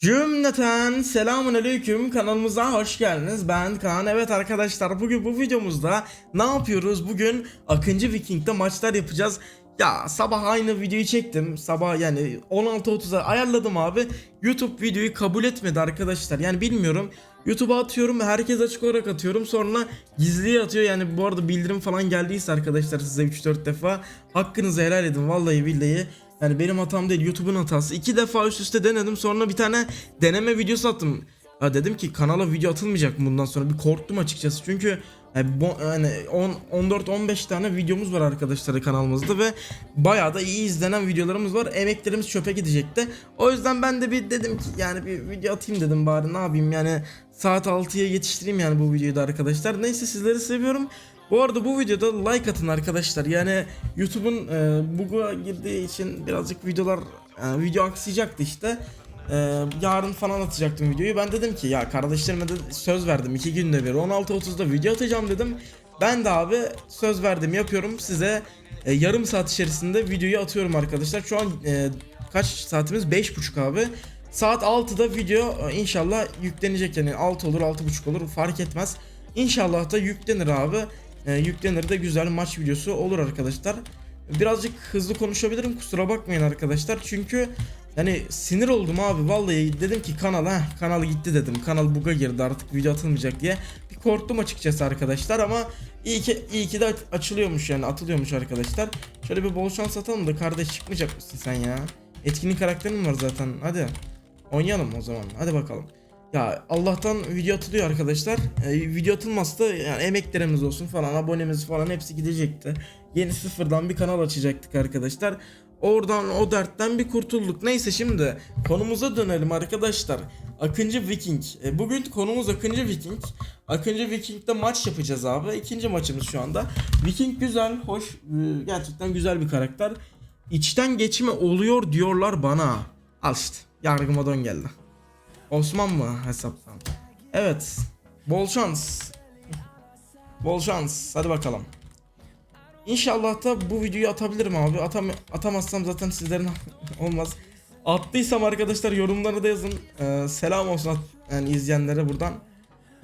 Cümleten selamun aleyküm kanalımıza hoş geldiniz. Ben Kaan. Evet arkadaşlar bugün bu videomuzda ne yapıyoruz? Bugün Akıncı Viking'de maçlar yapacağız. Ya sabah aynı videoyu çektim. Sabah yani 16.30'a ayarladım abi. YouTube videoyu kabul etmedi arkadaşlar. Yani bilmiyorum. YouTube'a atıyorum herkes açık olarak atıyorum. Sonra gizliye atıyor. Yani bu arada bildirim falan geldiyse arkadaşlar size 3-4 defa. Hakkınızı helal edin. Vallahi billahi yani benim hatam değil YouTube'un hatası. İki defa üst üste denedim sonra bir tane deneme videosu attım. Ya dedim ki kanala video atılmayacak mı bundan sonra bir korktum açıkçası çünkü bu- yani 14-15 tane videomuz var arkadaşlar kanalımızda ve bayağı da iyi izlenen videolarımız var. Emeklerimiz çöpe gidecekti. O yüzden ben de bir dedim ki yani bir video atayım dedim bari ne yapayım yani saat 6'ya yetiştireyim yani bu videoyu da arkadaşlar. Neyse sizleri seviyorum. Bu arada bu videoda like atın arkadaşlar. Yani YouTube'un e, bug'a girdiği için birazcık videolar e, video aksayacaktı işte. E, yarın falan atacaktım videoyu. Ben dedim ki ya kardeşlerime de söz verdim. iki günde bir 16.30'da video atacağım dedim. Ben de abi söz verdim yapıyorum. Size e, yarım saat içerisinde videoyu atıyorum arkadaşlar. Şu an e, kaç saatimiz? 5.30 abi. Saat 6'da video e, inşallah yüklenecek yani 6 olur 6.30 olur fark etmez. İnşallah da yüklenir abi. E, yüklenir de güzel maç videosu olur arkadaşlar. Birazcık hızlı konuşabilirim kusura bakmayın arkadaşlar. Çünkü yani sinir oldum abi vallahi dedim ki kanal ha kanal gitti dedim. Kanal buga girdi artık video atılmayacak diye. Bir korktum açıkçası arkadaşlar ama iyi ki iyi ki de açılıyormuş yani atılıyormuş arkadaşlar. Şöyle bir bol şans atalım da kardeş çıkmayacak mısın sen ya? Etkinlik karakterin var zaten hadi. Oynayalım o zaman hadi bakalım. Ya Allah'tan video atılıyor arkadaşlar. Ee, video atılmazsa yani emeklerimiz olsun falan abonemiz falan hepsi gidecekti. Yeni sıfırdan bir kanal açacaktık arkadaşlar. Oradan o dertten bir kurtulduk. Neyse şimdi konumuza dönelim arkadaşlar. Akıncı Viking. E, bugün konumuz Akıncı Viking. Akıncı Viking'de maç yapacağız abi. İkinci maçımız şu anda. Viking güzel, hoş, e, gerçekten güzel bir karakter. İçten geçme oluyor diyorlar bana. Al işte. Yargıma dön geldi. Osman mı hesaptan? Evet. Bol şans. Bol şans. Hadi bakalım. İnşallah da bu videoyu atabilirim abi. Atam atamazsam zaten sizlerin olmaz. Attıysam arkadaşlar yorumlara da yazın. Ee, selam olsun yani izleyenlere buradan.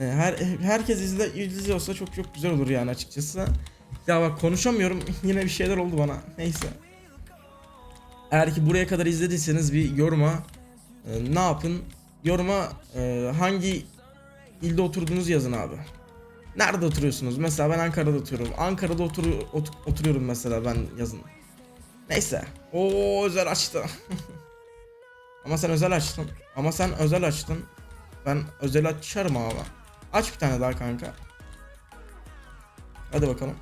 Ee, her herkes izle izliyorsa çok çok güzel olur yani açıkçası. Ya bak konuşamıyorum. Yine bir şeyler oldu bana. Neyse. Eğer ki buraya kadar izlediyseniz bir yoruma e, ne yapın? Yoruma e, hangi ilde oturduğunuzu yazın abi. Nerede oturuyorsunuz? Mesela ben Ankara'da oturuyorum. Ankara'da otur ot- oturuyorum mesela ben yazın. Neyse. O özel açtı. Ama sen özel açtın. Ama sen özel açtın. Ben özel açarım abi. Aç bir tane daha kanka. Hadi bakalım.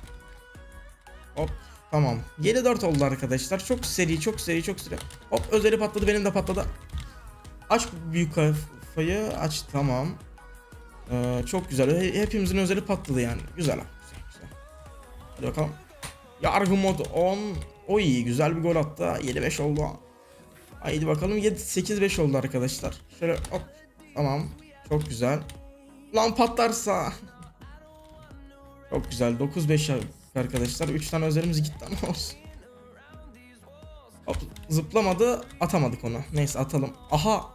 Hop. Tamam. 7-4 oldu arkadaşlar. Çok seri, çok seri, çok seri. Hop özeli patladı, benim de patladı. Aç büyük kafayı, aç tamam. Ee, çok güzel. He- Hepimizin özeli patladı yani. Güzel. Güzel, güzel. Hadi bakalım. Yargı mod 10. O iyi. Güzel bir gol attı. 7-5 oldu. Haydi bakalım 7-8-5 oldu arkadaşlar. Şöyle hop. Tamam. Çok güzel. Lan patlarsa. Çok güzel. 9-5 arkadaşlar. 3 tane özelimiz gitti ama olsun. Zıplamadı. Atamadık onu. Neyse atalım. Aha.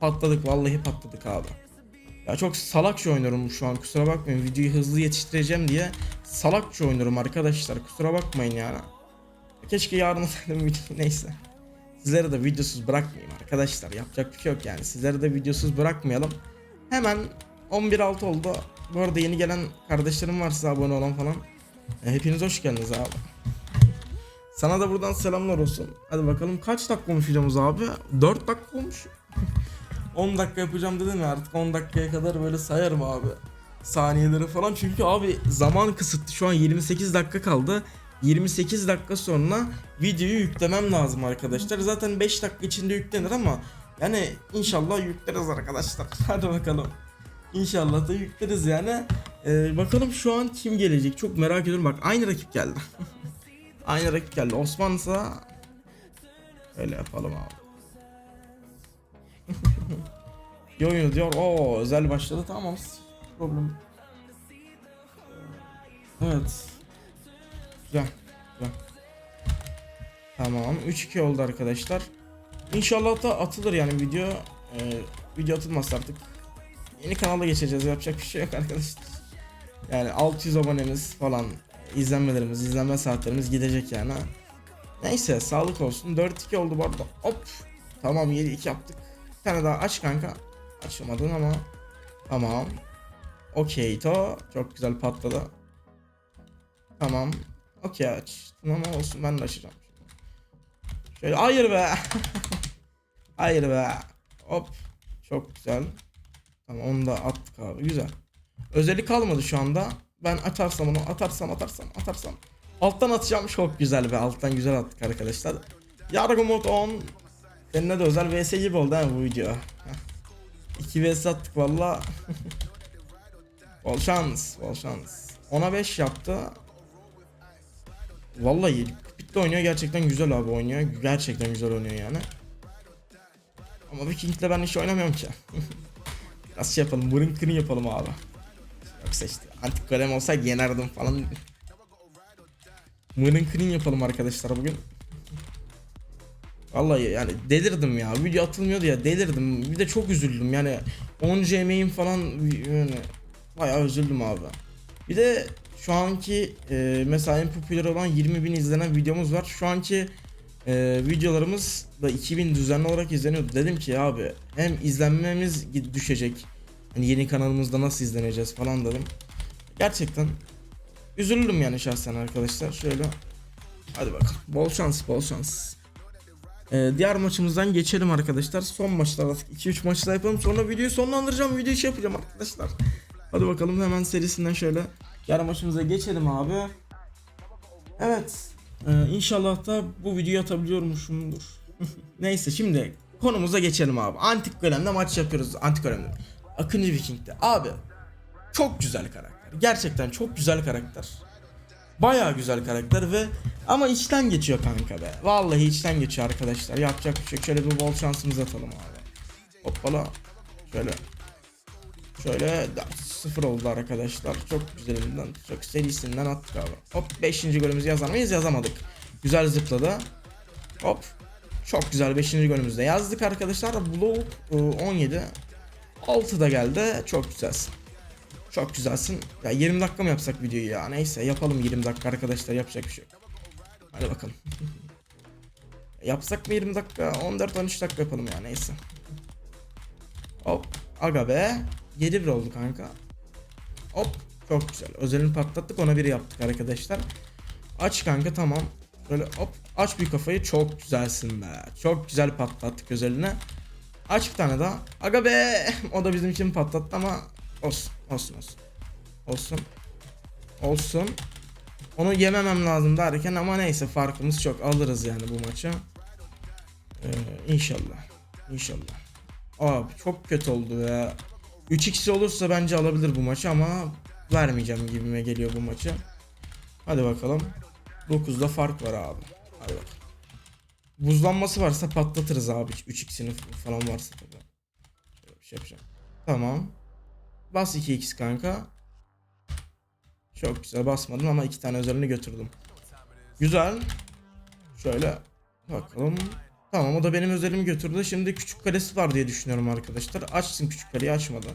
Patladık. Vallahi patladık abi. Ya çok salakça oynuyorum şu an. Kusura bakmayın. Videoyu hızlı yetiştireceğim diye salakça oynuyorum arkadaşlar. Kusura bakmayın yani. Keşke yarın ataydım video. Neyse. Sizlere de videosuz bırakmayayım arkadaşlar. Yapacak bir şey yok yani. Sizlere de videosuz bırakmayalım. Hemen 11.6 oldu. Bu arada yeni gelen kardeşlerim varsa abone olan falan. E, hepiniz hoş geldiniz abi. Sana da buradan selamlar olsun. Hadi bakalım kaç dakika olmuş abi? 4 dakika olmuş. 10 dakika yapacağım dedim ya artık 10 dakikaya kadar böyle sayarım abi. Saniyeleri falan çünkü abi zaman kısıtlı şu an 28 dakika kaldı. 28 dakika sonra videoyu yüklemem lazım arkadaşlar. Zaten 5 dakika içinde yüklenir ama yani inşallah yükleriz arkadaşlar. Hadi bakalım. İnşallah da yükleriz yani. Ee, bakalım şu an kim gelecek çok merak ediyorum. Bak aynı rakip geldi. aynı rakip geldi. Osman'sa öyle yapalım abi. Oynuyor diyor. Oo özel başladı tamam. Problem. Evet. Güzel. Güzel. Tamam. 3-2 oldu arkadaşlar. İnşallah da atılır yani video. Ee, video atılmazsa artık yeni kanala geçeceğiz. Yapacak bir şey yok arkadaşlar. Yani 600 abonemiz falan izlenmelerimiz, izlenme saatlerimiz gidecek yani. Neyse sağlık olsun. 4-2 oldu bu arada. Hop. Tamam 7-2 yaptık. Bir tane daha aç kanka. Açamadın ama. Tamam. Okey to. Çok güzel patladı. Tamam. Okey aç. Tamam olsun ben de açacağım. Şöyle hayır be. hayır be. Hop. Çok güzel. Tamam onu da attık abi. Güzel. Özellik kalmadı şu anda. Ben atarsam onu atarsam atarsam atarsam. Alttan atacağım çok güzel be. Alttan güzel attık arkadaşlar. Yargı mod 10. Kendine de özel vs gibi oldu ha bu video. Heh. 2 vs attık valla. bol şans, bol şans. 10'a 5 yaptı. Vallahi bitti oynuyor gerçekten güzel abi oynuyor. Gerçekten güzel oynuyor yani. Ama Viking'le ben hiç oynamıyorum ki. Nasıl şey yapalım? Burun kırın yapalım abi. Yoksa işte antik golem olsaydı yenerdim falan. Mırın kırın yapalım arkadaşlar bugün. Vallahi yani delirdim ya. Video atılmıyordu ya delirdim. Bir de çok üzüldüm yani. 10 emeğim falan yani bayağı üzüldüm abi. Bir de şu anki e, mesela en popüler olan 20 bin izlenen videomuz var. Şu anki e, videolarımız da 2000 düzenli olarak izleniyordu. Dedim ki abi hem izlenmemiz düşecek. Hani yeni kanalımızda nasıl izleneceğiz falan dedim. Gerçekten üzüldüm yani şahsen arkadaşlar. Şöyle hadi bakalım. Bol şans, bol şans. Ee, diğer maçımızdan geçelim arkadaşlar. Son maçlar artık 2-3 maçta yapalım. Sonra videoyu sonlandıracağım. Video işi yapacağım arkadaşlar. Hadi bakalım hemen serisinden şöyle diğer maçımıza geçelim abi. Evet. Ee, inşallah da bu videoyu atabiliyormuşumdur. Neyse şimdi konumuza geçelim abi. Antik Golem'de maç yapıyoruz. Antik Golem'de. Akıncı Viking'de. Abi çok güzel karakter. Gerçekten çok güzel karakter. Bayağı güzel karakter ve ama içten geçiyor kanka be. Vallahi içten geçiyor arkadaşlar. Yapacak bir şey. Şöyle bir bol şansımızı atalım abi. Hoppala. Şöyle. Şöyle sıfır oldu arkadaşlar. Çok güzelinden, çok serisinden attık abi. Hop 5. golümüzü yazar mıyız? Yazamadık. Güzel zıpladı. Hop. Çok güzel 5. golümüzde yazdık arkadaşlar. Blow e, 17. 6 da geldi. Çok güzelsin. Çok güzelsin. Ya 20 dakika mı yapsak videoyu ya? Neyse yapalım 20 dakika arkadaşlar yapacak bir şey yok. Hadi bakalım. Yapsak mı 20 dakika? 14-13 dakika yapalım ya neyse. Hop. Aga be. 7-1 oldu kanka. Hop. Çok güzel. Özelini patlattık ona biri yaptık arkadaşlar. Aç kanka tamam. Böyle hop. Aç bir kafayı. Çok güzelsin be. Çok güzel patlattık özeline. Aç bir tane daha. Aga be. O da bizim için patlattı ama olsun. Olsun olsun. Olsun. Olsun. Onu yememem lazım derken ama neyse farkımız çok. Alırız yani bu maçı. Ee, inşallah. İnşallah. Abi çok kötü oldu ya. 3x olursa bence alabilir bu maçı ama vermeyeceğim gibime geliyor bu maçı. Hadi bakalım. 9'da fark var abi. Hadi bakalım. Buzlanması varsa patlatırız abi. 3x'ini falan varsa tabii. Şöyle bir şey yapacağım. Tamam. Bas 2x kanka. Çok güzel basmadın ama iki tane özelini götürdüm. Güzel. Şöyle bakalım. Tamam o da benim özelimi götürdü. Şimdi küçük kalesi var diye düşünüyorum arkadaşlar. Açsın küçük kaleyi açmadı.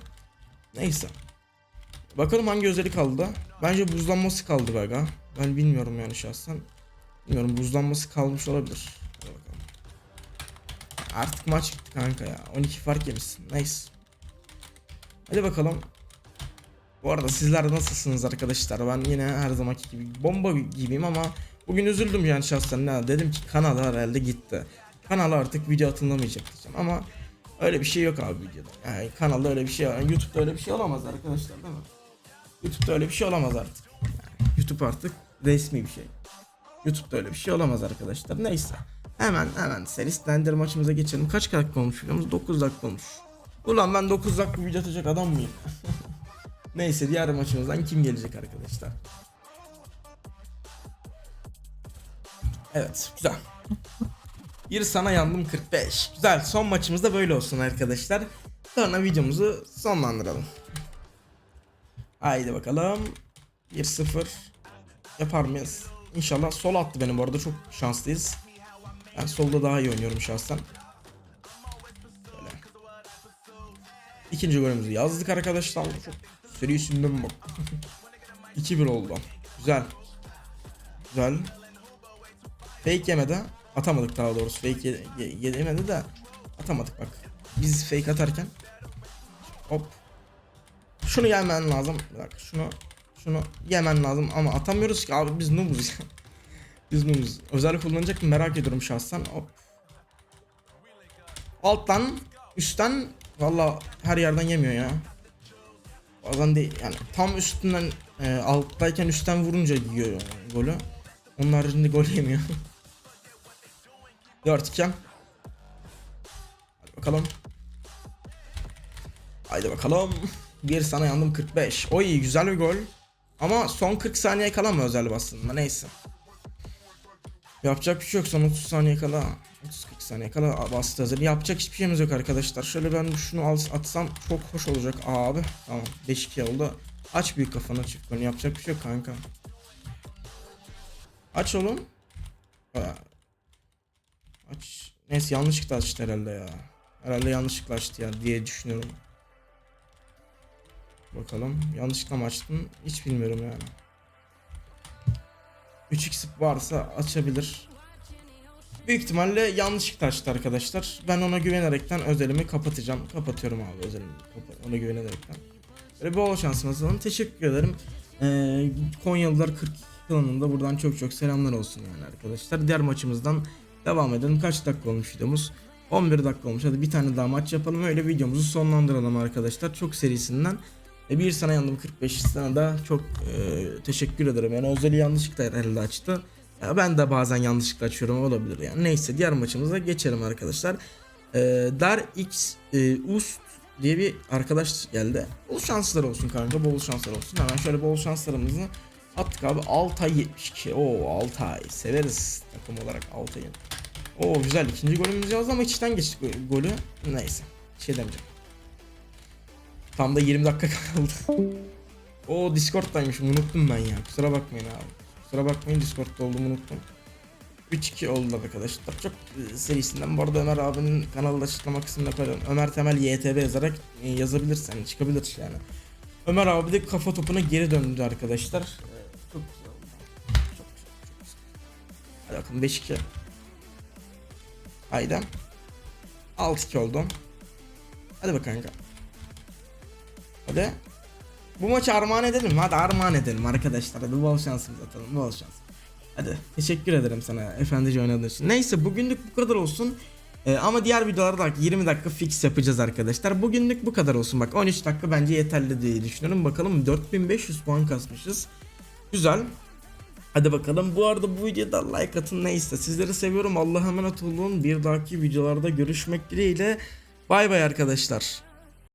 Neyse. Bakalım hangi özellik kaldı. Bence buzlanması kaldı be aga. Ben bilmiyorum yani şahsen. Bilmiyorum buzlanması kalmış olabilir. Hadi bakalım. Artık maç gitti kanka ya. 12 fark yemişsin. Neyse. Hadi bakalım. Bu arada sizler nasılsınız arkadaşlar? Ben yine her zamanki gibi bomba gibiyim ama bugün üzüldüm yani şahsen. Ne dedim ki kanal herhalde gitti. Kanala artık video atılmayacak diyeceğim ama öyle bir şey yok abi videoda. Yani kanalda öyle bir şey yani YouTube'da öyle bir şey olamaz arkadaşlar değil mi? YouTube'da öyle bir şey olamaz artık. Yani YouTube artık resmi bir şey. YouTube'da öyle bir şey olamaz arkadaşlar. Neyse. Hemen hemen serisilendir maçımıza geçelim. Kaç dakika olmuş videomuz? 9 dakika olmuş. Ulan ben 9 dakika video atacak adam mıyım? Neyse diğer maçımızdan kim gelecek arkadaşlar? Evet güzel. Bir sana yandım 45. Güzel son maçımız da böyle olsun arkadaşlar. Sonra videomuzu sonlandıralım. Haydi bakalım. 1-0. Yapar mıyız? İnşallah sol attı benim bu arada çok şanslıyız. Ben solda daha iyi oynuyorum şahsen. İkinci golümüzü yazdık arkadaşlar. Çok serisinden bak. 2-1 oldu. Güzel. Güzel. Fake yemedi. Atamadık daha doğrusu. Fake ye- de atamadık bak. Biz fake atarken hop. Şunu yemen lazım. Bir dakika şunu şunu yemen lazım ama atamıyoruz ki abi biz noobuz ya. Biz noobuz. Özel kullanacak mı merak ediyorum şahsen. Hop. Alttan, üstten valla her yerden yemiyor ya. Bazen değil yani tam üstünden e, alttayken üstten vurunca yiyor golü. Onun haricinde gol yemiyor. 4 2 Hadi bakalım. Haydi bakalım. Bir sana yandım 45. Oy güzel bir gol. Ama son 40 saniye kala mı özel bastığında neyse. Yapacak bir şey yok son 30 saniye kala 30-40 saniye kala bastı hazır. Yapacak hiçbir şeyimiz yok arkadaşlar. Şöyle ben şunu atsam çok hoş olacak abi. Tamam 5-2 oldu. Aç büyük kafanı çift golünü yapacak bir şey yok kanka. Aç oğlum. Aç. Neyse yanlışlıkla açtı herhalde ya. Herhalde yanlışlıkla açtı ya diye düşünüyorum. Bakalım yanlışlıkla mı açtın hiç bilmiyorum yani. 3x varsa açabilir. Büyük ihtimalle yanlışlıkla açtı arkadaşlar. Ben ona güvenerekten özelimi kapatacağım. Kapatıyorum abi özelimi. Ona güvenerekten. Böyle bol şansınız olsun. Teşekkür ederim. Ee, Konyalılar 42 kanalında buradan çok çok selamlar olsun yani arkadaşlar. Diğer maçımızdan devam edelim. Kaç dakika olmuş videomuz? 11 dakika olmuş. Hadi bir tane daha maç yapalım. Öyle videomuzu sonlandıralım arkadaşlar. Çok serisinden. E, bir sana yandım 45 sana da çok e, teşekkür ederim. Yani özeli yanlışlıkla herhalde açtı. Ya ben de bazen yanlışlıkla açıyorum olabilir yani. Neyse diğer maçımıza geçelim arkadaşlar. E, Dar X e, Ust diye bir arkadaş geldi. Bol şanslar olsun kanka bol şanslar olsun. Hemen şöyle bol şanslarımızı attık abi. Altay 72. Oo Altay severiz takım olarak Altay'ı. Oo güzel ikinci golümüzü yazdı ama içten geçtik go- golü. Neyse şey demeyeceğim. Tam da 20 dakika kaldı. O Discord'daymışım unuttum ben ya. Kusura bakmayın abi. Kusura bakmayın Discord'da olduğumu unuttum. 3-2 oldu arkadaşlar. Çok e, serisinden. Bu arada Ömer abinin kanalı açıklama kısmına koyarım. Ömer Temel YTB yazarak e, yazabilirsen çıkabilir yani. Ömer abi de kafa topuna geri döndü arkadaşlar. E, Çok güzel oldu. Çok güzel. Çok güzel. Hadi bakalım 5-2. Haydi. 6-2 oldu. Hadi bakalım. Hadi. Bu maçı armağan edelim. Hadi armağan edelim arkadaşlar. Hadi bol şansımız atalım. Bol şans. Hadi teşekkür ederim sana efendice oynadığın için. Neyse bugünlük bu kadar olsun. Ee, ama diğer videolarda 20 dakika fix yapacağız arkadaşlar. Bugünlük bu kadar olsun. Bak 13 dakika bence yeterli diye düşünüyorum. Bakalım 4500 puan kasmışız. Güzel. Hadi bakalım. Bu arada bu videoda like atın neyse. Sizleri seviyorum. Allah'a emanet olun. Bir dahaki videolarda görüşmek dileğiyle. Bay bay arkadaşlar.